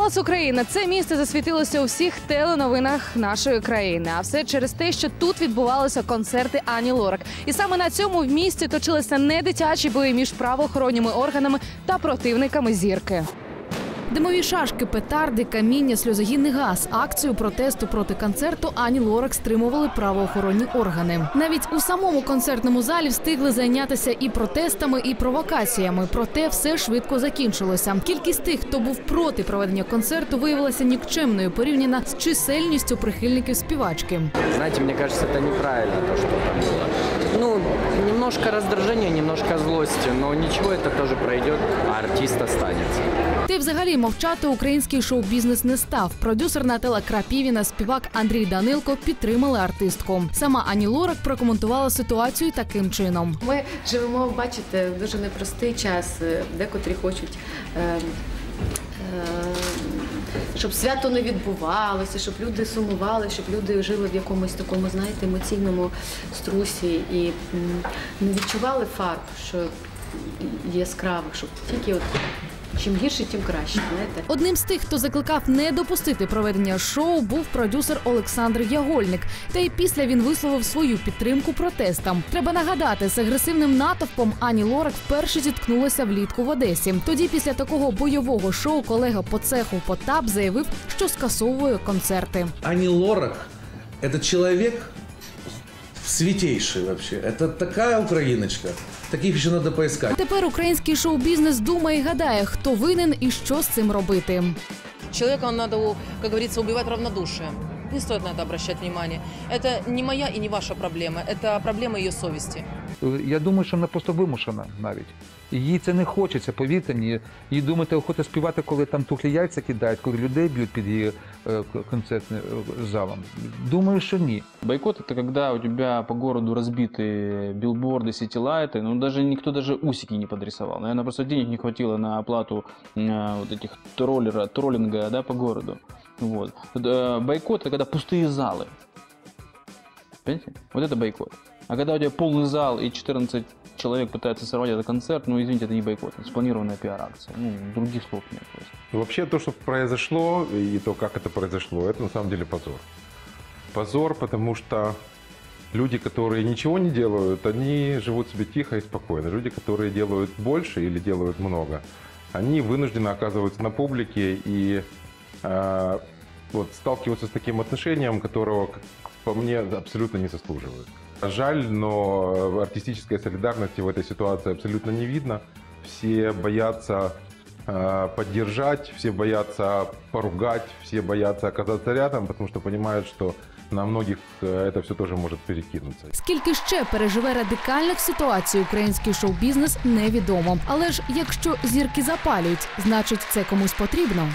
Даллас, Україна. Це місце засвітилося у всіх теленовинах нашої країни. А все через те, що тут відбувалися концерти Ані Лорак. І саме на цьому в місті точилися не дитячі бої між правоохоронними органами та противниками зірки. Димові шашки, петарди, каміння, сльозогінний газ. Акцію протесту проти концерту Ані Лорак стримували правоохоронні органи. Навіть у самому концертному залі встигли зайнятися і протестами, і провокаціями. Проте все швидко закінчилося. Кількість тих, хто був проти проведення концерту, виявилася нікчемною порівняна з чисельністю прихильників співачки. Знаете, мне кажется, это неправильно то, что там было. Ну, немножко раздражения, немножко злости, но ничего, это тоже пройдет, а артист останется. Та й взагалі мовчати український шоу-бізнес не став. Продюсер Нателла Крапівіна, співак Андрій Данилко підтримали артистку. Сама Ані Лорак прокоментувала ситуацію таким чином. Ми живемо, бачите, дуже непростий час. Е, Декотрі хочуть. Е, е, щоб свято не відбувалося, щоб люди сумували, щоб люди жили в якомусь такому, знаєте, емоційному струсі і не відчували фарб, що яскравих, щоб тільки от чим гірше, тим краще. Знаєте. Одним з тих, хто закликав не допустити проведення шоу, був продюсер Олександр Ягольник. Та й після він висловив свою підтримку протестам. Треба нагадати, з агресивним натовпом Ані Лорак вперше зіткнулася влітку в Одесі. Тоді, після такого бойового шоу, колега по цеху Потап заявив, що скасовує концерти. Ани Лорак – это человек святейший вообще. Это такая украиночка. Таких еще надо поискать. Тепер український шоу-бізнес думає і гадає, хто винен і що з цим робити. Человека надо, как говорится, убивать равнодушием. Не стоит на это обращать внимание. Это не моя и не ваша проблема, это проблема ее совести. Я думаю, що вона просто вимушена навіть. Їй це не хочеться, повірте мені. Їй думати, охота співати, коли там тухлі яйця кидають, коли людей б'ють під її е, к- концертним е, залом. Думаю, що ні. Бойкот это когда у тебя по городу разбиты билборды, сетилайты, ну даже никто даже усики не подрисовал. Наверное, просто денег не хватило на оплату э, вот этих троллера, троллинга, да, по городу. Вот. Э, Бойкот это когда пустые залы. Понимаете? Вот это бойкот. А когда у тебя полный зал и 14 человек пытаются сорвать этот концерт, ну извините, это не бойкот, это спланированная пиар-акция. Ну, других слов нет просто. Вообще то, что произошло, и то, как это произошло, это на самом деле позор. Позор, потому что люди, которые ничего не делают, они живут себе тихо и спокойно. Люди, которые делают больше или делают много, они вынуждены оказываться на публике и э, вот, сталкиваться с таким отношением, которого, как по мне, абсолютно не заслуживают. Жаль, но артистической солидарности в этой ситуации абсолютно не видно. Все боятся э, поддержать, все боятся поругать, все боятся оказаться рядом, потому что понимают, что на многих э, это все тоже может перекинуться. Скільки ще переживе радикальних ситуацій український шоу-бізнес, невідомо. Але ж якщо зірки запалюють, значить це комусь потрібно.